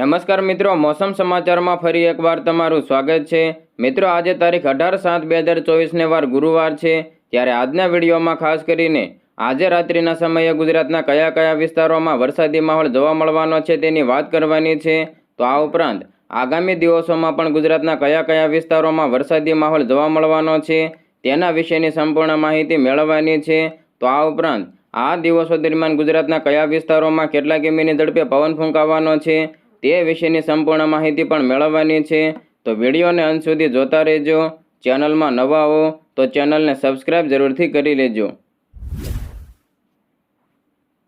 નમસ્કાર મિત્રો, મોસમ સમાચારમાં ફરી એકવાર તમારું સ્વાગત છે. મિત્રો, આજે તારીખ અઢાર સાત બે હજાર ચોવીસને વાર ગુરુવાર છે. ત્યારે આજના વિડીયોમાં ખાસ કરીને આજે રાત્રિના સમયે ગુજરાતના કયા કયા વિસ્તારોમાં વરસાદી માહોલ જોવા મળવાનો છે તેની વાત કરવાની છે. તો આ ઉપરાંત આગામી દિવસોમાં પણ ગુજરાતના કયા કયા વિસ્તારોમાં વરસાદી માહોલ જોવા મળવાનો છે તેના વિશેની સંપૂર્ણ માહિતી મેળવવાની છે. તો આ ઉપરાંત આ દિવસો દરમિયાન ગુજરાતના કયા વિસ્તારોમાં કેટલા કિમીની ઝડપે પવન ફૂંકાવાનો છે તે વિશેની સંપૂર્ણ માહિતી પણ મેળવવાની છે. તો વિડીયોને અંત સુધી જોતા રહેજો. ચેનલમાં નવા હો તો ચેનલને સબસ્ક્રાઇબ જરૂરથી કરી લેજો.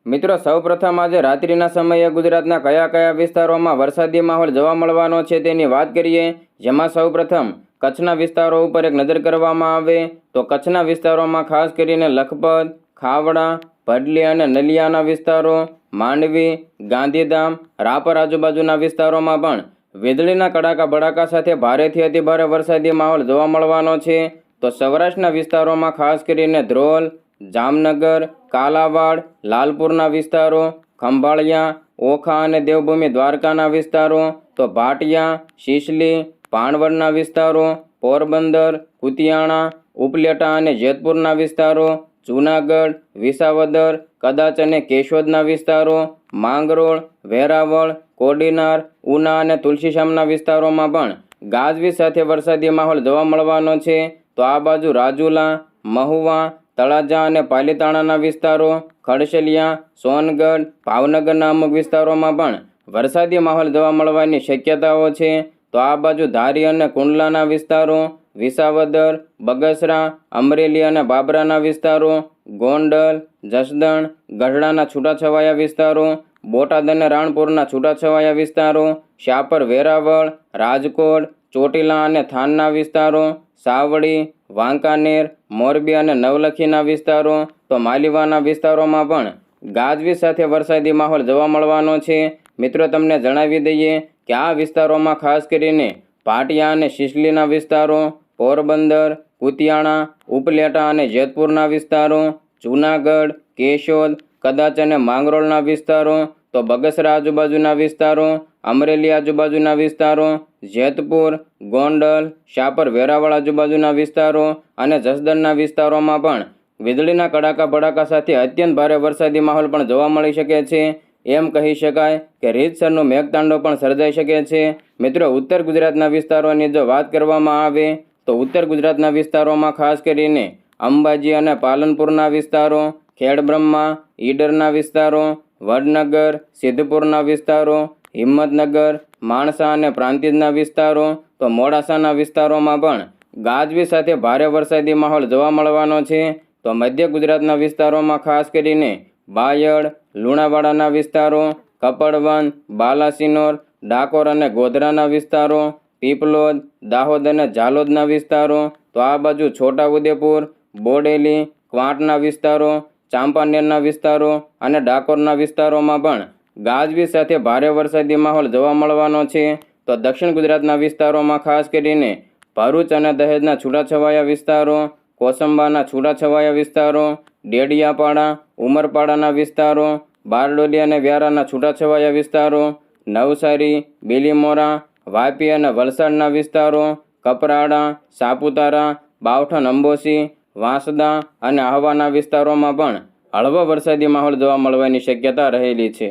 મિત્રો, સૌપ્રથમ આજે રાત્રિના સમયે ગુજરાતના કયા કયા વિસ્તારોમાં વરસાદી માહોલ જોવા મળવાનો છે તેની વાત કરીએ. જેમાં સૌપ્રથમ કચ્છના વિસ્તારો ઉપર એક નજર કરવામાં આવે તો કચ્છના વિસ્તારોમાં ખાસ કરીને લખપત, ખાવડા, ભડલી અને નલિયાના વિસ્તારો માંડવી, ગાંધીધામ, રાપર આજુબાજુના વિસ્તારોમાં પણ વીજળીના કડાકા ભડાકા સાથે ભારેથી અતિભારે વરસાદી માહોલ જોવા મળવાનો છે. તો સૌરાષ્ટ્રના વિસ્તારોમાં ખાસ કરીને ધ્રોલ, જામનગર, કાલાવાડ, લાલપુરના વિસ્તારો, ખંભાળિયા, ઓખા અને દેવભૂમિ દ્વારકાના વિસ્તારો, તો ભાટિયા, શીશલી પાણવડના વિસ્તારો, પોરબંદર, કુતિયાણા, ઉપલેટા અને જેતપુરના વિસ્તારો, જૂનાગઢ, વિસાવદર કદાચ અને કેશોદના વિસ્તારો, માંગરોળ, વેરાવળ, કોડીનાર, ઉના અને તુલસીશામના વિસ્તારોમાં પણ ગાજવીજ સાથે વરસાદી માહોલ જોવા મળવાનો છે. તો આ બાજુ રાજુલા, મહુવા, તળાજા અને પાલીતાણાના વિસ્તારો, ખડશલિયા, સોનગઢ, ભાવનગરના અમુક વિસ્તારોમાં પણ વરસાદી માહોલ જોવા મળવાની શક્યતાઓ છે. તો આ બાજુ ધારી અને કુંડલાના વિસ્તારો, વિસાવદર, બગસરા, અમરેલી અને બાબરાના વિસ્તારો, ગોંડલ જસદણ, ગઢડાના છૂટાછવાયા વિસ્તારો, બોટાદ અને રાણપુરના છૂટાછવાયા વિસ્તારો, શાપર વેરાવળ, રાજકોટ, ચોટીલા અને થાનના વિસ્તારો, સાવડી, વાંકાનેર, મોરબી અને નવલખીના વિસ્તારો, તો માલીવાના વિસ્તારોમાં પણ ગાજવીજ સાથે વરસાદી માહોલ જોવા મળવાનો છે. મિત્રો, તમને જણાવી દઈએ કે આ વિસ્તારોમાં ખાસ કરીને પાટિયા અને શિશલીના વિસ્તારો, પોરબંદર, કુતિયાણા, ઉપલેટા અને જેતપુરના વિસ્તારો જૂનાગઢ, કેશોદ, કદાચ અને માંગરોળના વિસ્તારો, તો બગસરા આજુબાજુના વિસ્તારો, અમરેલી આજુબાજુના વિસ્તારો, જેતપુર, ગોંડલ, શાપર, વેરાવળ આજુબાજુના વિસ્તારો અને જસદણના વિસ્તારોમાં પણ વીજળીના કડાકા ભડાકા સાથે અત્યંત ભારે વરસાદી માહોલ પણ જોવા મળી શકે છે. એમ કહી શકાય કે રીતસરનું મેઘતાંડો પણ સર્જાઈ શકે છે. મિત્રો, ઉત્તર ગુજરાતના વિસ્તારોની જો વાત કરવામાં આવે, તો ઉત્તર ગુજરાતના વિસ્તારોમાં ખાસ કરીને અંબાજી અને પાલનપુરના વિસ્તારો, ખેડબ્રહ્મા, ઈડરના વિસ્તારો, વડનગર, સિદ્ધપુરના વિસ્તારો, હિંમતનગર, માણસા અને પ્રાંતિજના વિસ્તારો તો મોડાસાના વિસ્તારોમાં પણ ગાજવી સાથે ભારે વરસાદી માહોલ જોવા મળવાનો છે. તો મધ્ય ગુજરાતના વિસ્તારોમાં ખાસ કરીને બાયડ, લુણાવાડાના વિસ્તારો કપડવન બાલાસિનોર, ડાકોર અને ગોધરાના વિસ્તારો, પીપલોદ, દાહોદ અને ઝાલોદના વિસ્તારો તો આ બાજુ છોટાઉદેપુર બોડેલી, ક્વાંટના વિસ્તારો, ચાંપાનેરના વિસ્તારો અને ડાકોરના વિસ્તારોમાં પણ ગાજવીજ સાથે ભારે વરસાદી માહોલ જોવા મળવાનો છે. તો દક્ષિણ ગુજરાતના વિસ્તારોમાં ખાસ કરીને ભરૂચ અને દહેજના છૂટાછવાયા વિસ્તારો, કોસંબાના છૂટાછવાયા વિસ્તારો, ડેડિયાપાડા, ઉમરપાડાના વિસ્તારો, બારડોલી અને વ્યારાના છૂટાછવાયા વિસ્તારો, નવસારી, બીલીમોરા, વાપી અને વલસાડના વિસ્તારો, કપરાડા, સાપુતારા બાવઠન અંબોસી વાંસદા અને આહવાના વિસ્તારોમાં પણ હળવો વરસાદી માહોલ જોવા મળવાની શક્યતા રહેલી છે.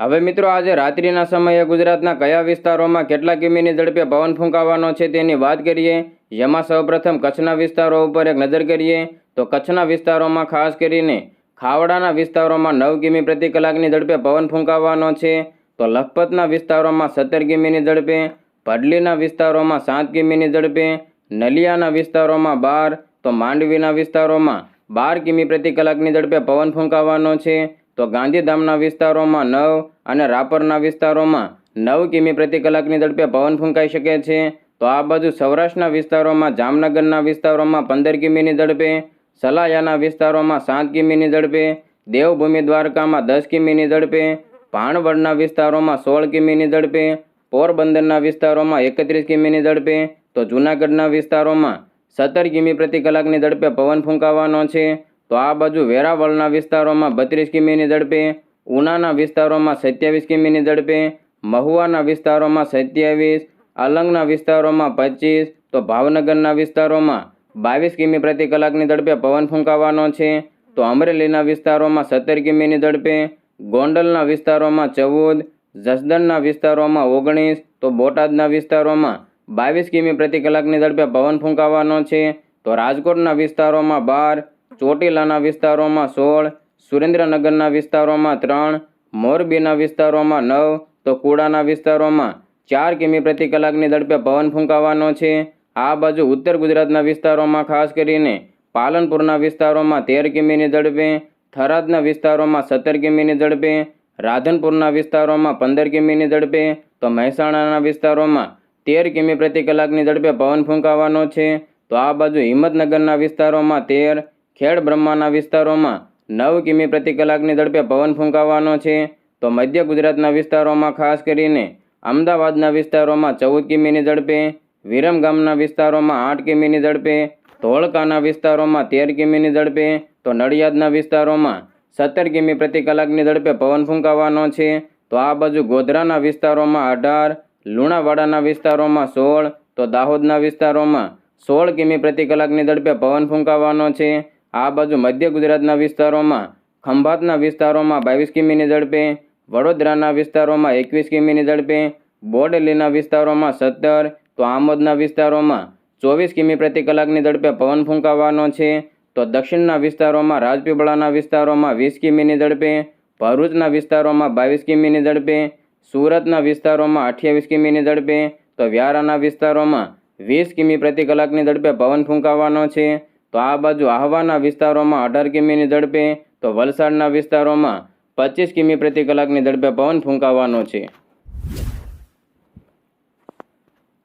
હવે મિત્રો આજે રાત્રિના સમયે ગુજરાતના કયા વિસ્તારોમાં કેટલા કિમીની ઝડપે પવન ફૂંકાવાનો છે તેની વાત કરીએ. જેમાં સૌપ્રથમ કચ્છના વિસ્તારો ઉપર એક નજર કરીએ તો કચ્છના વિસ્તારોમાં ખાસ કરીને ખાવડાના વિસ્તારોમાં નવ કિમી પ્રતિ કલાકની ઝડપે પવન ફૂંકાવાનો છે. તો લખપતના વિસ્તારોમાં સત્તર કિમીની ઝડપે ભડલીના વિસ્તારોમાં સાત કિમીની ઝડપે નલિયાના વિસ્તારોમાં બાર, તો માંડવીના વિસ્તારોમાં બાર કિમી પ્રતિ કલાકની ઝડપે પવન ફૂંકાવાનો છે. તો ગાંધીધામના વિસ્તારોમાં નવ અને રાપરના વિસ્તારોમાં નવ કિમી પ્રતિ કલાકની ઝડપે પવન ફૂંકાઈ શકે છે. તો આ બાજુ સૌરાષ્ટ્રના વિસ્તારોમાં, જામનગરના વિસ્તારોમાં પંદર કિમીની ઝડપે, સલાયાના વિસ્તારોમાં સાત કિમીની ઝડપે, દેવભૂમિ દ્વારકામાં દસ કિમીની ઝડપે ભાણવડના વિસ્તારોમાં સોળ કિમીની ઝડપે, પોરબંદરના વિસ્તારોમાં એકત્રીસ કિમીની ઝડપે તો જૂનાગઢના વિસ્તારોમાં સત્તર કિમી પ્રતિ કલાકની ઝડપે પવન ફૂંકાવાનો છે. તો આ બાજુ વેરાવળના વિસ્તારોમાં બત્રીસ કિમીની ઝડપે, ઉનાના વિસ્તારોમાં સત્યાવીસ કિમીની ઝડપે, મહુવાના વિસ્તારોમાં સત્યાવીસ અલંગના વિસ્તારોમાં પચીસ, તો ભાવનગરના વિસ્તારોમાં બાવીસ કિમી પ્રતિ કલાકની ઝડપે પવન ફૂંકાવાનો છે. તો અમરેલીના વિસ્તારોમાં સત્તર કિમીની ઝડપે, ગોંડલના વિસ્તારોમાં ચૌદ, જસદણના વિસ્તારોમાં ઓગણીસ, તો બોટાદના વિસ્તારોમાં બાવીસ કિમી પ્રતિ કલાકની ઝડપે પવન ફૂંકાવાનો છે. તો રાજકોટના વિસ્તારોમાં બાર, ચોટીલાના વિસ્તારોમાં સોળ, સુરેન્દ્રનગરના વિસ્તારોમાં ત્રણ, મોરબીના વિસ્તારોમાં નવ, તો કુડાના વિસ્તારોમાં ચાર કિમી પ્રતિ કલાકની ઝડપે પવન ફૂંકાવાનો છે. આ બાજુ ઉત્તર ગુજરાતના વિસ્તારોમાં ખાસ કરીને પાલનપુરના વિસ્તારોમાં તેર કિમીની ઝડપે, થરાદના વિસ્તારોમાં સત્તર કિમીની ઝડપે, રાધનપુરના વિસ્તારોમાં પંદર કિમીની ઝડપે, તો મહેસાણાના વિસ્તારોમાં તેર કિમી પ્રતિ કલાકની ઝડપે પવન ફૂંકાવાનો છે. તો આ બાજુ હિંમતનગરના વિસ્તારોમાં તેર, ખેડ બ્રહ્માના વિસ્તારોમાં નવ કિમી પ્રતિ કલાકની ઝડપે પવન ફૂંકાવાનો છે. તો મધ્ય ગુજરાતના વિસ્તારોમાં ખાસ કરીને અમદાવાદના વિસ્તારોમાં ચૌદ કિમીની ઝડપે, વિરમગામના વિસ્તારોમાં આઠ કિમીની ઝડપે, ધોળકાના વિસ્તારોમાં તેર કિમીની ઝડપે, તો નડિયાદના વિસ્તારોમાં સત્તર કિમી પ્રતિ કલાકની ઝડપે પવન ફૂંકાવાનો છે. તો આ બાજુ ગોધરાના વિસ્તારોમાં અઢાર લુણાવાડાના વિસ્તારોમાં સોળ, તો દાહોદના વિસ્તારોમાં સોળ કિમી પ્રતિ કલાકની ઝડપે પવન ફૂંકાવાનો છે. આ બાજુ મધ્ય ગુજરાતના વિસ્તારોમાં, ખંભાતના વિસ્તારોમાં બાવીસ કિમીની ઝડપે, વડોદરાના વિસ્તારોમાં એકવીસ કિમીની ઝડપે, બોડેલીના વિસ્તારોમાં સત્તર, તો આમોદના વિસ્તારોમાં ચોવીસ કિમી પ્રતિ કલાકની ઝડપે પવન ફૂંકાવાનો છે. તો દક્ષિણના વિસ્તારોમાં, રાજપીપળાના વિસ્તારોમાં વીસ કિમીની ઝડપે, ભરૂચના વિસ્તારોમાં બાવીસ કિમીની ઝડપે સુરતના વિસ્તારોમાં અઠ્યાવીસ કિમીની ઝડપે, તો વ્યારાના વિસ્તારોમાં વીસ કિમી પ્રતિ કલાકની ઝડપે પવન ફૂંકાવાનો છે. તો આ બાજુ આહવાના વિસ્તારોમાં અઢાર કિમીની ઝડપે, તો વલસાડના વિસ્તારોમાં પચીસ કિમી પ્રતિ કલાકની ઝડપે પવન ફૂંકાવાનો છે.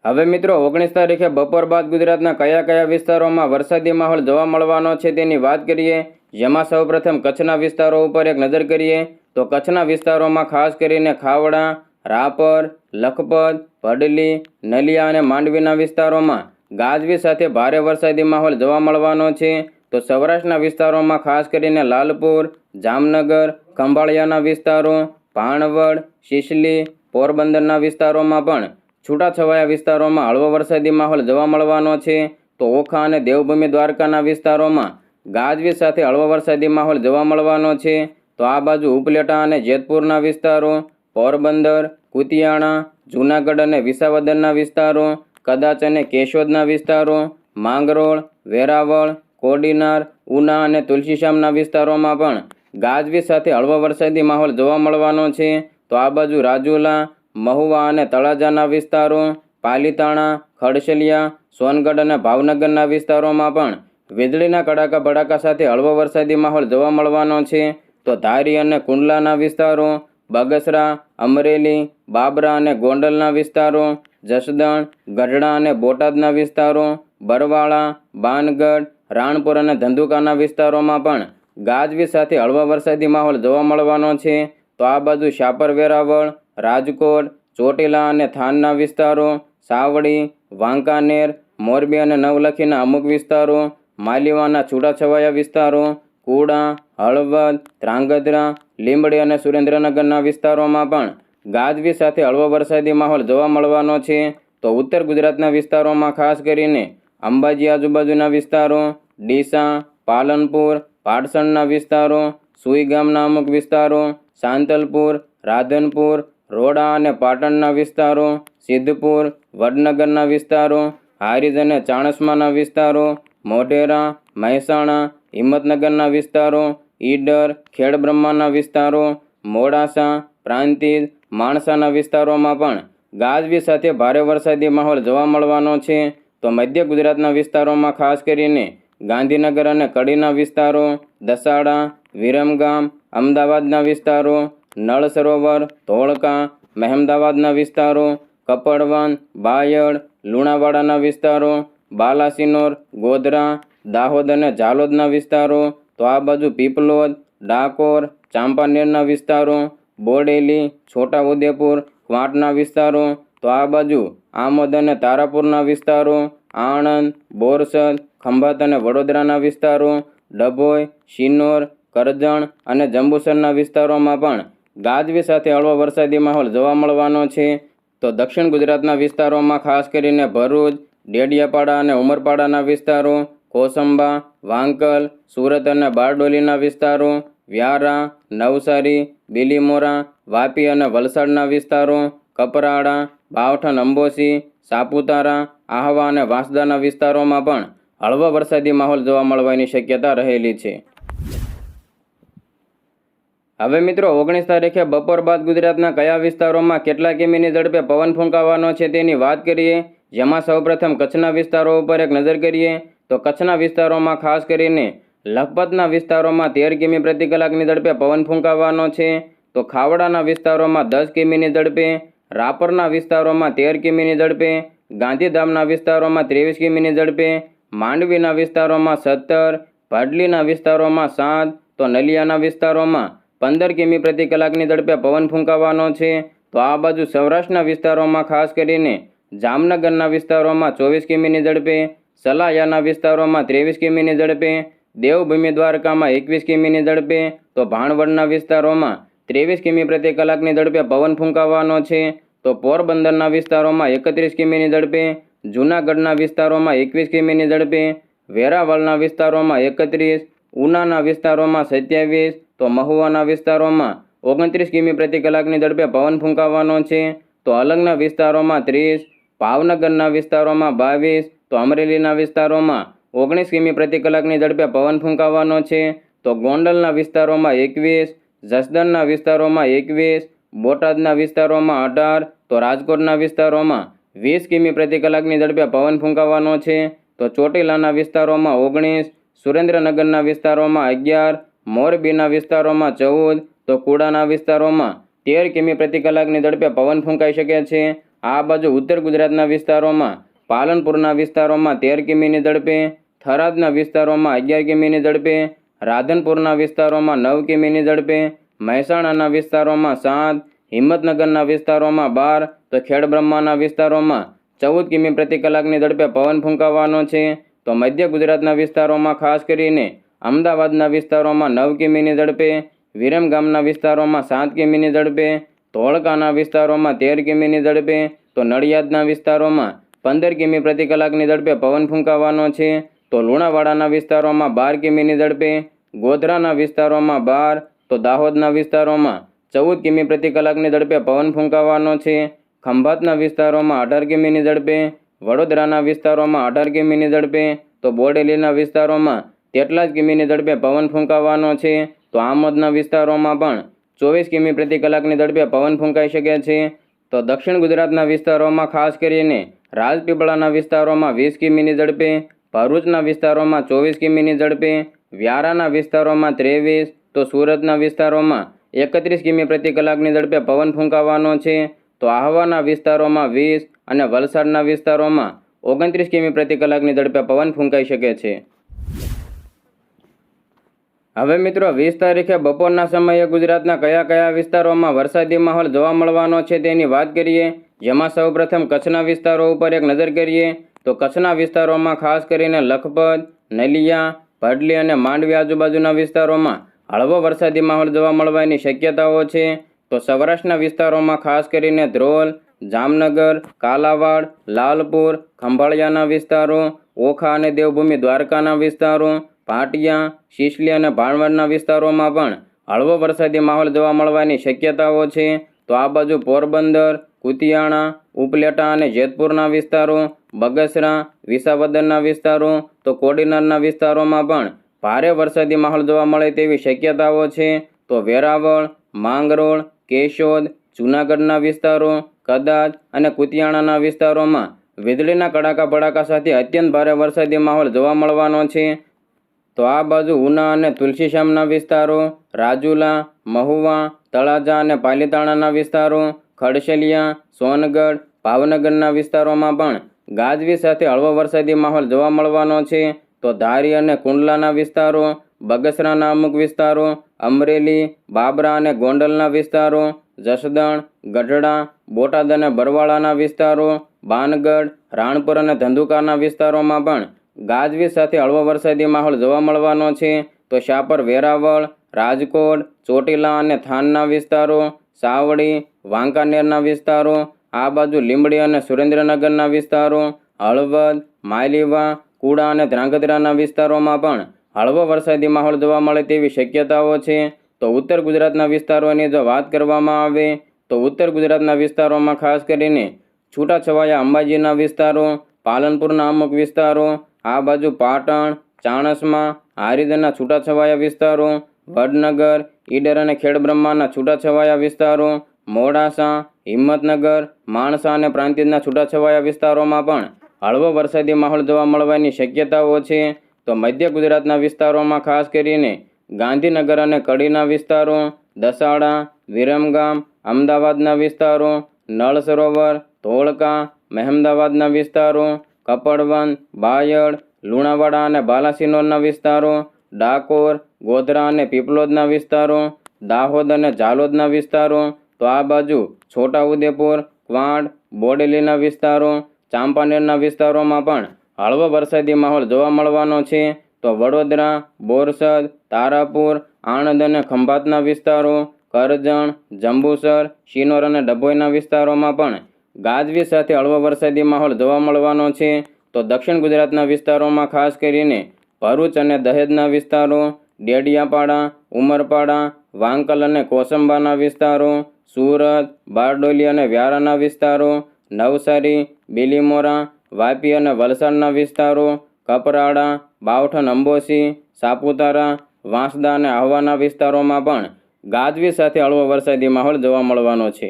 હવે મિત્રો, ઓગણીસ તારીખે બપોર બાદ ગુજરાતના કયા કયા વિસ્તારોમાં વરસાદી માહોલ જોવા મળવાનો છે તેની વાત કરીએ. જેમાં સૌપ્રથમ કચ્છના વિસ્તારો ઉપર એક નજર કરીએ. તો કચ્છના વિસ્તારોમાં ખાસ કરીને ખાવડા, રાપર, લખપત ભડલી નલિયા અને માંડવીના વિસ્તારોમાં ગાજવી સાથે ભારે વરસાદી માહોલ જોવા મળવાનો છે. તો સૌરાષ્ટ્રના વિસ્તારોમાં ખાસ કરીને લાલપુર, જામનગર, ખંભાળિયાના વિસ્તારો ભાણવડ શિશલી, પોરબંદરના વિસ્તારોમાં પણ છૂટાછવાયા વિસ્તારોમાં હળવો વરસાદી માહોલ જોવા મળવાનો છે. તો ઓખા અને દેવભૂમિ દ્વારકાના વિસ્તારોમાં ગાજવી સાથે હળવો વરસાદી માહોલ જોવા મળવાનો છે. તો આ બાજુ ઉપલેટા અને જેતપુરના વિસ્તારો, પોરબંદર, કુતિયાણા, જૂનાગઢ અને વિસાવદરના વિસ્તારો, કદાચ અને કેશોદના વિસ્તારો, માંગરોળ, વેરાવળ, કોડીનાર, ઉના અને તુલસીશ્યામના વિસ્તારોમાં પણ ગાજવીજ સાથે હળવો વરસાદી માહોલ જોવા મળવાનો છે. તો આ બાજુ રાજુલા, મહુવા અને તળાજાના વિસ્તારો, પાલીતાણા, ખડશલિયા, સોનગઢ અને ભાવનગરના વિસ્તારોમાં પણ વીજળીના કડાકા ભડાકા સાથે હળવો વરસાદી માહોલ જોવા મળવાનો છે. તો ધારી અને કુંડલાના વિસ્તારો, બગસરા, અમરેલી, બાબરા અને ગોંડલના વિસ્તારો, જસદણ, ગઢડા અને બોટાદના વિસ્તારો, બરવાળા, બાનગઢ, રાણપુર અને ધંધુકાના વિસ્તારોમાં પણ ગાજવી સાથે હળવા વરસાદી માહોલ જોવા મળવાનો છે. તો આ બાજુ શાપર, વેરાવળ, રાજકોટ, ચોટીલા અને થાનના વિસ્તારો, સાવડી, વાંકાનેર, મોરબી અને નવલખીના અમુક વિસ્તારો, માલીવાના છૂટાછવાયા વિસ્તારો કુડા, હળવદ ધ્રાંગધ્રા લીંબડી અને સુરેન્દ્રનગરના વિસ્તારોમાં પણ ગાજવી સાથે હળવો વરસાદી માહોલ જોવા મળવાનો છે. તો ઉત્તર ગુજરાતના વિસ્તારોમાં ખાસ કરીને અંબાજી આજુબાજુના વિસ્તારો, ડીસા, પાલનપુર, પાટસણના વિસ્તારો, સુઈ ગામના અમુક વિસ્તારો, સાંતલપુર, રાધનપુર, રોડા અને પાટણના વિસ્તારો, સિદ્ધપુર, વડનગરના વિસ્તારો, હારીજ અને ચાણસ્માના વિસ્તારો, મોઢેરા, મહેસાણા હિંમતનગરના વિસ્તારો, ઈડર, ખેડબ્રહ્માના વિસ્તારો, મોડાસા, પ્રાંતિજ, માણસાના વિસ્તારોમાં પણ ગાજવી સાથે ભારે વરસાદી માહોલ જોવા મળવાનો છે. તો મધ્ય ગુજરાતના વિસ્તારોમાં ખાસ કરીને ગાંધીનગર અને કડીના વિસ્તારો, દસાડા, વિરમગામ, અમદાવાદના વિસ્તારો, નળ સરોવર, ધોળકા, મહેમદાવાદના વિસ્તારો, કપડવન, બાયડ, લુણાવાડાના વિસ્તારો, બાલાસિનોર, ગોધરા દાહોદ અને ઝાલોદના વિસ્તારો, તો આ બાજુ પીપલોદ, ડાકોર, ચાંપાનેરના વિસ્તારો, બોડેલી, છોટાઉદેપુર ક્વાંટના વિસ્તારો, તો આ બાજુ આમોદ અને તારાપુરના વિસ્તારો, આણંદ, બોરસદ, ખંભાત અને વડોદરાના વિસ્તારો, ડભોઈ, શિનોર, કરજણ અને જંબુસરના વિસ્તારોમાં પણ ગાજવી સાથે હળવો વરસાદી માહોલ જોવા મળવાનો છે. તો દક્ષિણ ગુજરાતના વિસ્તારોમાં ખાસ કરીને ભરૂચ, ડેડિયાપાડા અને ઉમરપાડાના વિસ્તારો કોસંબા, વાંકલ, સુરત અને બારડોલીના વિસ્તારો, વ્યારા, નવસારી, બિલીમોરા, વાપી અને વલસાડના વિસ્તારો, કપરાડા બાવઠન અંબોસી, સાપુતારા, આહવા અને વાંસદાના વિસ્તારોમાં પણ હળવો વરસાદી માહોલ જોવા મળવાની શક્યતા રહેલી છે. હવે મિત્રો, ઓગણીસ તારીખે બપોર બાદ ગુજરાતના કયા વિસ્તારોમાં કેટલા કિમીની ઝડપે પવન ફૂંકાવાનો છે તેની વાત કરીએ. જેમાં સૌપ્રથમ કચ્છના વિસ્તારો ઉપર એક નજર કરીએ. તો કચ્છના વિસ્તારોમાં ખાસ કરીને લખપતના વિસ્તારોમાં તેર કિમી પ્રતિ કલાકની ઝડપે પવન ફૂંકાવાનો છે. તો ખાવડાના વિસ્તારોમાં દસ કિમીની ઝડપે, રાપરના વિસ્તારોમાં તેર કિમીની ઝડપે, ગાંધીધામના વિસ્તારોમાં ત્રેવીસ કિમીની ઝડપે, માંડવીના વિસ્તારોમાં સત્તર, ભાડલીના વિસ્તારોમાં સાત, તો નલિયાના વિસ્તારોમાં પંદર કિમી પ્રતિ કલાકની ઝડપે પવન ફૂંકાવાનો છે. તો આ બાજુ સૌરાષ્ટ્રના વિસ્તારોમાં ખાસ કરીને જામનગરના વિસ્તારોમાં ચોવીસ કિમીની ઝડપે સલાયાના વિસ્તારોમાં ત્રેવીસ કિમીની ઝડપે, દેવભૂમિ દ્વારકામાં એકવીસ કિમીની ઝડપે, તો ભાણવડના વિસ્તારોમાં ત્રેવીસ કિમી પ્રતિ કલાકની ઝડપે પવન ફૂંકાવાનો છે, તો પોરબંદરના વિસ્તારોમાં એકત્રીસ કિમીની ઝડપે, જૂનાગઢના વિસ્તારોમાં એકવીસ કિમીની ઝડપે, વેરાવળના વિસ્તારોમાં એકત્રીસ, ઉનાના વિસ્તારોમાં સત્યાવીસ, તો મહુવાના વિસ્તારોમાં ઓગણત્રીસ કિમી પ્રતિ કલાકની ઝડપે પવન ફૂંકાવાનો છે, તો અલંગના વિસ્તારોમાં ત્રીસ, ભાવનગરના વિસ્તારોમાં બાવીસ તો અમરેલીના વિસ્તારોમાં ઓગણીસ કિમી પ્રતિ કલાકની ઝડપે પવન ફૂંકાવાનો છે. તો ગોંડલના વિસ્તારોમાં એકવીસ, જસદણના વિસ્તારોમાં એકવીસ, બોટાદના વિસ્તારોમાં અઢાર, તો રાજકોટના વિસ્તારોમાં વીસ કિમી પ્રતિ કલાકની ઝડપે પવન ફૂંકાવાનો છે. તો ચોટીલાના વિસ્તારોમાં ઓગણીસ, સુરેન્દ્રનગરના વિસ્તારોમાં અગિયાર, મોરબીના વિસ્તારોમાં ચૌદ, તો કુડાના વિસ્તારોમાં તેર કિમી પ્રતિ કલાકની ઝડપે પવન ફૂંકાઈ શકે છે. આ બાજુ ઉત્તર ગુજરાતના વિસ્તારોમાં પાલનપુરના વિસ્તારોમાં તેર કિમીની ઝડપે, થરાદના વિસ્તારોમાં અગિયાર કિમીની ઝડપે, રાધનપુરના વિસ્તારોમાં નવ કિમીની ઝડપે, મહેસાણાના વિસ્તારોમાં સાત, હિંમતનગરના વિસ્તારોમાં બાર, તો ખેડબ્રહ્માના વિસ્તારોમાં ચૌદ કિમી પ્રતિ કલાકની ઝડપે પવન ફૂંકાવાનો છે. તો મધ્ય ગુજરાતના વિસ્તારોમાં ખાસ કરીને અમદાવાદના વિસ્તારોમાં નવ કિમીની ઝડપે, વિરમગામના વિસ્તારોમાં સાત કિમીની ઝડપે, ધોળકાના વિસ્તારોમાં તેર કિમીની ઝડપે, તો નડિયાદના વિસ્તારોમાં પંદર કિમી પ્રતિ કલાકની ઝડપે પવન ફૂંકાવાનો છે, તો લુણાવાડાના વિસ્તારોમાં બાર કિમીની ઝડપે, ગોધરાના વિસ્તારોમાં બાર, તો દાહોદના વિસ્તારોમાં ચૌદ કિમી પ્રતિ કલાકની ઝડપે પવન ફૂંકાવાનો છે, ખંભાતના વિસ્તારોમાં અઢાર કિમીની ઝડપે, વડોદરાના વિસ્તારોમાં અઢાર કિમીની ઝડપે, તો બોડેલીના વિસ્તારોમાં તેટલા જ કિમીની ઝડપે પવન ફૂંકાવાનો છે, તો આમોદના વિસ્તારોમાં પણ ચોવીસ કિમી પ્રતિ કલાકની ઝડપે પવન ફૂંકાઈ શકે છે, તો દક્ષિણ ગુજરાતના વિસ્તારોમાં ખાસ કરીને રાજપીપળાના વિસ્તારોમાં વીસ કિમીની ઝડપે, ભરૂચના વિસ્તારોમાં ચોવીસ કિમીની ઝડપે, વ્યારાના વિસ્તારોમાં ત્રેવીસ, તો સુરતના વિસ્તારોમાં એકત્રીસ કિમી પ્રતિ કલાકની ઝડપે પવન ફૂંકાવાનો છે. તો આહવાના વિસ્તારોમાં વીસ અને વલસાડના વિસ્તારોમાં ઓગણત્રીસ કિમી પ્રતિ કલાકની ઝડપે પવન ફૂંકાઈ શકે છે. હવે મિત્રો, વીસ તારીખે બપોરના સમયે ગુજરાતના કયા કયા વિસ્તારોમાં વરસાદી માહોલ જોવા મળવાનો છે તેની વાત કરીએ. જેમાં સૌપ્રથમ કચ્છના વિસ્તારો ઉપર એક નજર કરીએ, તો કચ્છના વિસ્તારોમાં ખાસ કરીને લખપત, નલિયા, ભડલી અને માંડવી આજુબાજુના વિસ્તારોમાં હળવો વરસાદી માહોલ જોવા મળવાની શક્યતાઓ છે. તો સૌરાષ્ટ્રના વિસ્તારોમાં ખાસ કરીને ધ્રોલ, જામનગર, કાલાવાડ, લાલપુર, ખંભાળિયાના વિસ્તારો, ઓખા અને દેવભૂમિ દ્વારકાના વિસ્તારો, પાટિયા, શિશલી અને ભાણવડના વિસ્તારોમાં પણ હળવો વરસાદી માહોલ જોવા મળવાની શક્યતાઓ છે. તો આ બાજુ પોરબંદર કુતિયાણા, ઉપલેટા અને જેતપુરના વિસ્તારો, બગસરા, વિસાવદરના વિસ્તારો તો કોડીનારના વિસ્તારોમાં પણ ભારે વરસાદી માહોલ જોવા મળે તેવી શક્યતાઓ છે. તો વેરાવળ, માંગરોળ, કેશોદ, જૂનાગઢના વિસ્તારો, કદાચ અને કુતિયાણાના વિસ્તારોમાં વીજળીના કડાકા ભડાકા સાથે અત્યંત ભારે વરસાદી માહોલ જોવા મળવાનો છે. તો આ બાજુ ઉના અને તુલસીશ્યામના વિસ્તારો, રાજુલા, મહુવા, તળાજા અને પાલીતાણાના વિસ્તારો ખડશલિયા, સોનગઢ, ભાવનગરના વિસ્તારોમાં પણ ગાજવી સાથે હળવો વરસાદી માહોલ જોવા મળવાનો છે. તો ધારી અને કુંડલાના વિસ્તારો, બગસરાના અમુક વિસ્તારો, અમરેલી, બાબરા અને ગોંડલના વિસ્તારો, જસદણ, ગઢડા, બોટાદ અને બરવાળાના વિસ્તારો, બાનગઢ, રાણપુર અને ધંધુકાના વિસ્તારોમાં પણ ગાજવીજ સાથે હળવો વરસાદી માહોલ જોવા મળવાનો છે. તો શાપર વેરાવળ, રાજકોટ, ચોટીલા અને થાનના વિસ્તારો, સાવડી વાંકાનેરના વિસ્તારો, આ બાજુ લીંબડી અને સુરેન્દ્રનગરના વિસ્તારો, હળવદ, માયલીવા, કુડા અને ધ્રાંગધ્રાના વિસ્તારોમાં પણ હળવો વરસાદી માહોલ જોવા મળે તેવી શક્યતાઓ છે. તો ઉત્તર ગુજરાતના વિસ્તારોની જો વાત કરવામાં આવે, તો ઉત્તર ગુજરાતના વિસ્તારોમાં ખાસ કરીને છૂટાછવાયા અંબાજીના વિસ્તારો, પાલનપુરના અમુક વિસ્તારો, આ બાજુ પાટણ, ચાણસમાં, હારીદના છૂટાછવાયા વિસ્તારો, વડનગર, ઈડર અને ખેડબ્રહ્માના છૂટાછવાયા વિસ્તારો મોડાસા, હિંમતનગર, માણસા અને પ્રાંતિજના છૂટાછવાયા વિસ્તારોમાં પણ હળવો વરસાદી માહોલ જોવા મળવાની શક્યતાઓ છે. તો મધ્ય ગુજરાતના વિસ્તારોમાં ખાસ કરીને ગાંધીનગર અને કડીના વિસ્તારો, દસાડા, વિરમગામ, અમદાવાદના વિસ્તારો, નળ સરોવર, ધોળકા, મહેમદાવાદના વિસ્તારો, કપડવન, બાયડ, લુણાવાડા અને બાલાસિનોરના વિસ્તારો, ડાકોર, ગોધરા અને પીપલોદના વિસ્તારો, દાહોદ અને ઝાલોદના વિસ્તારો તો આ બાજુ છોટાઉદેપુર ક્વાંટ બોડેલીના વિસ્તારો, ચાંપાનેરના વિસ્તારોમાં પણ હળવો વરસાદી માહોલ જોવા મળવાનો છે. તો વડોદરા, બોરસદ, તારાપુર, આણંદ અને ખંભાતના વિસ્તારો, કરજણ, જંબુસર, શિનોર અને ડભોઈના વિસ્તારોમાં પણ ગાજવી સાથે હળવો વરસાદી માહોલ જોવા મળવાનો છે. તો દક્ષિણ ગુજરાતના વિસ્તારોમાં ખાસ કરીને ભરૂચ અને દહેજના વિસ્તારો, ડેડિયાપાડા, ઉમરપાડા, વાંકલ અને કોસંબાના વિસ્તારો સુરત, બારડોલી અને વ્યારાના વિસ્તારો, નવસારી, બિલીમોરા, વાપી અને વલસાડના વિસ્તારો, કપરાડા બાવઠન અંબોસી, સાપુતારા, વાંસદા અને આહવાના વિસ્તારોમાં પણ ગાજવી સાથે હળવો વરસાદી માહોલ જોવા મળવાનો છે.